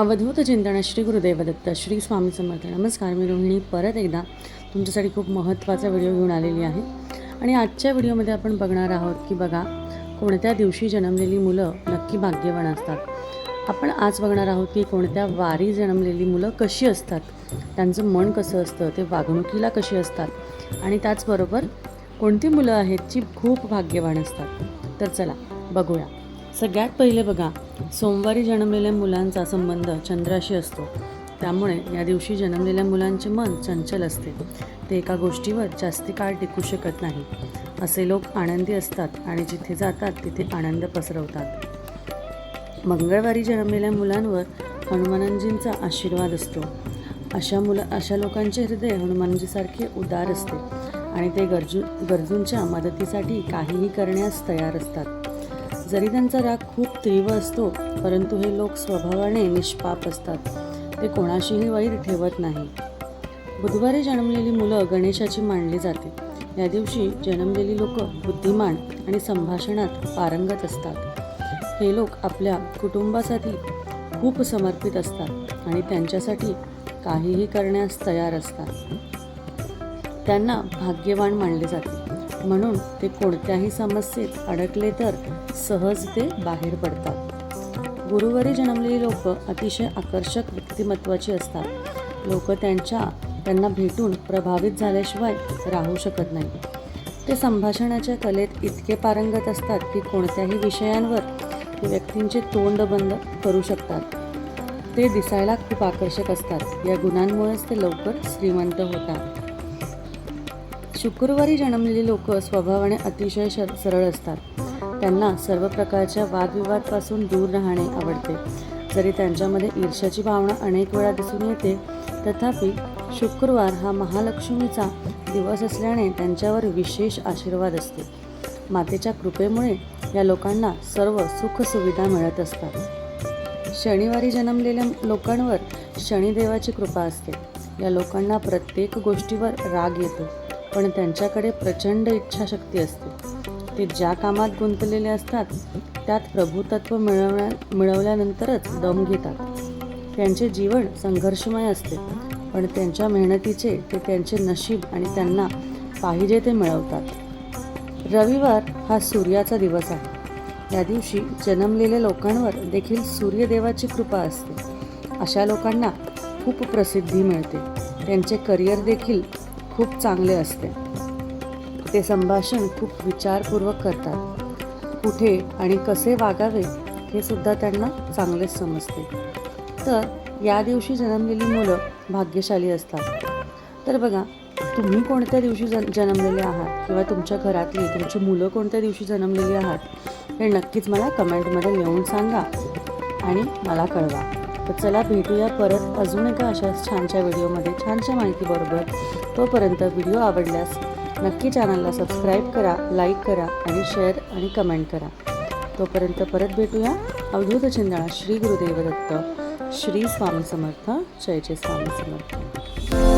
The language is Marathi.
अवधूत चिंतन श्री गुरुदेव दत्त श्री स्वामी समर्थ. नमस्कार मी रोहिणी. परत एकदा तुमच्यासाठी खूप महत्त्वाचा व्हिडिओ घेऊन आलेली आहे. आणि आजच्या व्हिडिओमध्ये आपण बघणार आहोत की बघा कोणत्या दिवशी जन्मलेली मुलं नक्की भाग्यवान असतात. आपण आज बघणार आहोत की कोणत्या वारी जन्मलेली मुलं कशी असतात. त्यांचं मन कसं असतं ते वागणुकीला कशी असतात. आणि त्याचबरोबर कोणती मुलं आहेत जी खूप भाग्यवान असतात. तर चला बघूया. सगळ्यात पहिले बघा सोमवारी जन्मलेल्या मुलांचा संबंध चंद्राशी असतो. त्यामुळे या दिवशी जन्मलेल्या मुलांचे मन चंचल असते. ते एका गोष्टीवर जास्ती काळ टिकू शकत नाही. असे लोक आनंदी असतात आणि जिथे जातात तिथे आनंद पसरवतात. मंगळवारी जन्मलेल्या मुलांवर हनुमानजींचा आशीर्वाद असतो. अशा मुलं अशा लोकांचे हृदय हनुमानजीसारखे उदार असते आणि ते गरजू गरजूंच्या मदतीसाठी काहीही करण्यास तयार असतात. जरी त्यांचा राग खूप तीव्र असतो परंतु हे लोक स्वभावाने निष्पाप असतात. ते कोणाशीही वाईट ठेवत नाही. बुधवारी जन्मलेली मुलं गणेशाची मानली जाते. या दिवशी जन्मलेली लोक बुद्धिमान आणि संभाषणात पारंगत असतात. हे लोक आपल्या कुटुंबासाठी खूप समर्पित असतात आणि त्यांच्यासाठी काहीही करण्यास तयार असतात. त्यांना भाग्यवान मानले जाते. म्हणून ते कोणत्याही समस्येत अडकले तर सहज ते बाहेर पडतात. गुरुवारी जन्मलेली लोक अतिशय आकर्षक व्यक्तिमत्वाची असतात. लोक त्यांच्या त्यांना भेटून प्रभावित झाल्याशिवाय राहू शकत नाही. ते संभाषणाच्या कलेत इतके पारंगत असतात की कोणत्याही विषयांवर ते व्यक्तींचे तोंड बंद करू शकतात. ते दिसायला खूप आकर्षक असतात. या गुणांमुळेच ते लवकर श्रीमंत होतात. शुक्रवारी जन्मलेली लोक स्वभावाने अतिशय सरळ असतात. त्यांना सर्व प्रकारच्या वादविवादपासून दूर राहणे आवडते. जरी त्यांच्यामध्ये ईर्ष्याची भावना अनेक वेळा दिसून येते तथापि शुक्रवार हा महालक्ष्मीचा दिवस असल्याने त्यांच्यावर विशेष आशीर्वाद असते. मातेच्या कृपेमुळे या लोकांना सर्व सुखसुविधा मिळत असतात. शनिवारी जन्मलेल्या लोकांवर शनिदेवाची कृपा असते. या लोकांना प्रत्येक गोष्टीवर राग येतो. पण त्यांच्याकडे प्रचंड इच्छाशक्ती असते. ते ज्या कामात गुंतलेले असतात त्यात प्रभुतत्व मिळवण्या मिळवल्यानंतरच दम घेतात. त्यांचे जीवन संघर्षमय असते पण त्यांच्या मेहनतीचे ते त्यांचे नशीब आणि त्यांना पाहिजे ते मिळवतात. रविवार हा सूर्याचा दिवस आहे. या दिवशी जन्मलेल्या लोकांवर देखील सूर्यदेवाची कृपा असते. अशा लोकांना खूप प्रसिद्धी मिळते. त्यांचे करिअर देखील खूप चांगले असते. ते संभाषण खूप विचारपूर्वक करतात. कुठे आणि कसे वागावे हे सुद्धा त्यांना चांगलेच समजते. तर या दिवशी जन्मलेली मुलं भाग्यशाली असतात. तर बघा तुम्ही कोणत्या दिवशी जन जन्मलेले आहात? किंवा तुमच्या घरातली तुमची मुलं कोणत्या दिवशी जन्मलेली आहात? हे नक्कीच मला कमेंटमध्ये लिहून सांगा आणि मला कळवा. तर चला भेटूया परत अजून एका अशा छानशा व्हिडिओमध्ये छानशा माहितीबरोबर. तोपर्यंत व्हिडिओ आवडल्यास नक्की चॅनलला सबस्क्राईब करा लाईक करा आणि शेअर आणि कमेंट करा. तोपर्यंत परत भेटूया अवधूत चिंदळा श्री गुरुदेव दत्त श्री स्वामी समर्थ जय जय स्वामी समर्थ.